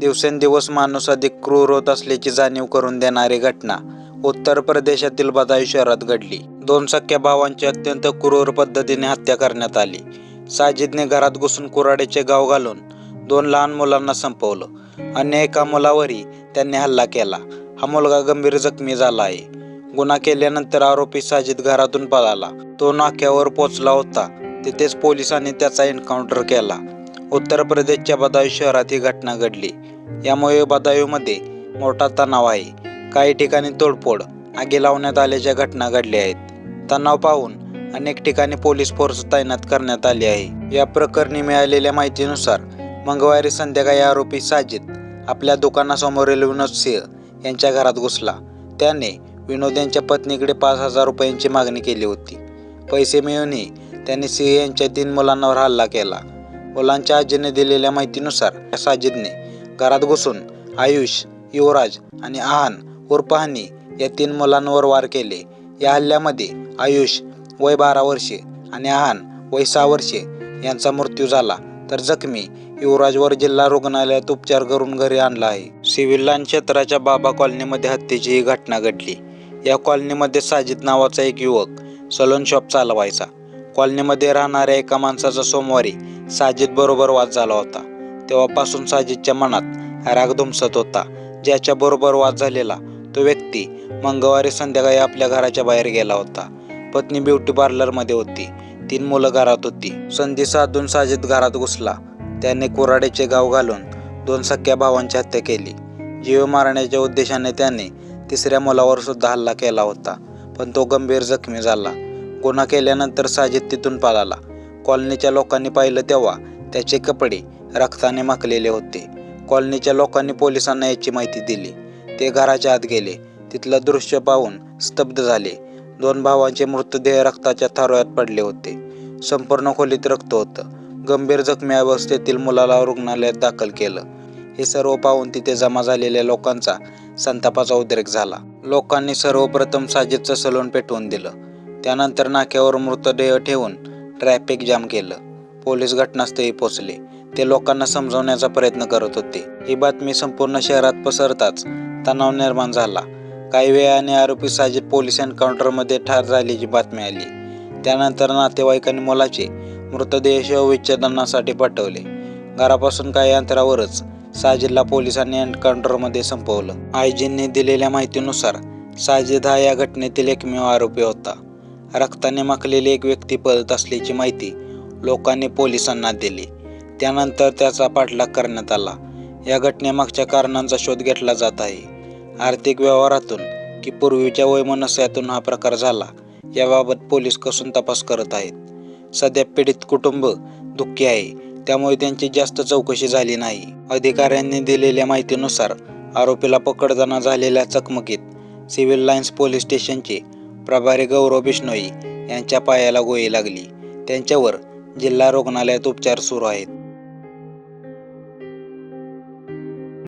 दिवसेंदिवस माणूस अधिक क्रूर होत असल्याची जाणीव करून देणारी घटना उत्तर प्रदेशातील बदायू शहरात घडली. दोन सख्या भावांची अत्यंत क्रूर पद्धतीने हत्या करण्यात आली. साजिदने घरात घुसून कुराडेचे गाव घालून दोन लहान मुलांना संपवलं. अन्य एका मुलावरही त्यांनी हल्ला केला. हा मुलगा गंभीर जखमी झाला आहे. गुन्हा केल्यानंतर आरोपी साजिद घरातून पळाला. तो नाक्यावर पोचला होता. तिथेच पोलिसांनी त्याचा एन्काउंटर केला. उत्तर प्रदेशच्या बदायूं शहरात ही घटना घडली. यामुळे बदायूमध्ये मोठा तणाव आहे. काही ठिकाणी तोडफोड आगी लावण्यात आल्याच्या घटना घडल्या आहेत. तणाव पाहून अनेक ठिकाणी पोलीस फोर्स तैनात करण्यात आली आहे. या प्रकरणी मिळालेल्या माहितीनुसार मंगळवारी संध्याकाळी आरोपी साजिद आपल्या दुकानासमोरील विनोद सिंह यांच्या घरात घुसला. त्याने विनोद यांच्या पत्नीकडे पाच हजार रुपयांची मागणी केली होती. पैसे मिळूनही त्यांनी सिंह यांच्या तीन मुलांवर हल्ला केला. मुलांच्या आजीने दिलेल्या माहितीनुसार साजिदने घरात घुसून आयुष युवराज आणि आहान उर्पहानी या तीन मुलांवर वार केले. या हल्ल्यामध्ये आयुष वय बारा वर्षे आणि आहान वय सहा वर्षे यांचा मृत्यू झाला. तर जखमी युवराजवर जिल्हा रुग्णालयात उपचार करून घरी आणला आहे. सिव्हिल लाईन क्षेत्राच्या बाबा कॉलनीमध्ये हत्येची ही घटना घडली. या कॉलनीमध्ये साजिद नावाचा एक युवक सलून शॉप चालवायचा. कॉलनीमध्ये राहणाऱ्या एका माणसाचा सोमवारी साजिद बरोबर वाद झाला होता. तेव्हापासून साजिदच्या मनात राग धुमसत होता. ज्याच्या बरोबर वाद झालेला तो व्यक्ती मंगळवारी संध्याकाळी आपल्या घराच्या बाहेर गेला होता. पत्नी ब्युटी पार्लरमध्ये होती. तीन मुलं घरात होती. संधी साधून साजिद घरात घुसला. त्याने कुराडेचे गाव घालून दोन सख्या भावांची हत्या केली. जीव मारण्याच्या उद्देशाने त्याने तिसऱ्या मुलावर सुद्धा हल्ला केला होता. पण तो गंभीर जखमी झाला. गुन्हा केल्यानंतर साजिद तिथून पळाला. कॉलनीच्या लोकांनी पाहिलं तेव्हा त्याचे कपडे रक्ताने माखलेले होते. कॉलनीच्या लोकांनी पोलिसांना याची माहिती दिली. ते घराच्या आत गेले. तिथलं दृश्य पाहून स्तब्ध झाले. दोन भावांचे मृतदेह रक्ताच्या थारोळ्यात पडले होते. संपूर्ण खोलीत रक्त होतं. गंभीर जखमी अवस्थेतील मुलाला रुग्णालयात दाखल केलं. हे सर्व पाहून तिथे जमा झालेल्या लोकांचा संतापाचा उद्रेक झाला. लोकांनी सर्वप्रथम साजिदचं सलून पेटवून दिलं. त्यानंतर नाक्यावर मृतदेह ठेवून ट्रॅफिक जाम केलं. पोलीस घटनास्थळी पोचले ते लोकांना समजवण्याचा प्रयत्न करत होते. ही बातमी संपूर्ण शहरात पसरताच तणाव निर्माण झाला. काही वेळाने आरोपी साजिद पोलीस एन्काउंटरमध्ये ठार झाल्याची बातमी आली. त्यानंतर नातेवाईकांनी मुलाचे मृतदेह शवविच्छेदनासाठी पाठवले. घरापासून काही अंतरावरच साजिदला पोलिसांनी एन्काउंटरमध्ये संपवलं. आयजींनी दिलेल्या माहितीनुसार साजिद हा या घटनेतील एकमेव आरोपी होता. रक्ताने माखलेली एक व्यक्ती पळत असल्याची माहिती लोकांनी पोलिसांना दिली. त्यानंतर त्याचा पाठलाग करण्यात आला. या घटनेमागच्या कारणांचा शोध घेतला जात आहे. आर्थिक व्यवहारातून की पूर्वीच्या वैमनस्यातून हा प्रकार झाला याबाबत पोलीस कसून तपास करत आहेत. सध्या पीडित कुटुंब दुःखी आहे त्यामुळे त्यांची जास्त चौकशी झाली नाही. अधिकाऱ्यांनी दिलेल्या माहितीनुसार आरोपीला पकडताना झालेल्या चकमकीत सिव्हिल लाईन्स पोलीस स्टेशनचे प्रभारी गौरव बिश्नोई यांच्या पायाला गोळी लागली. त्यांच्यावर जिल्हा रुग्णालयात उपचार सुरू आहेत.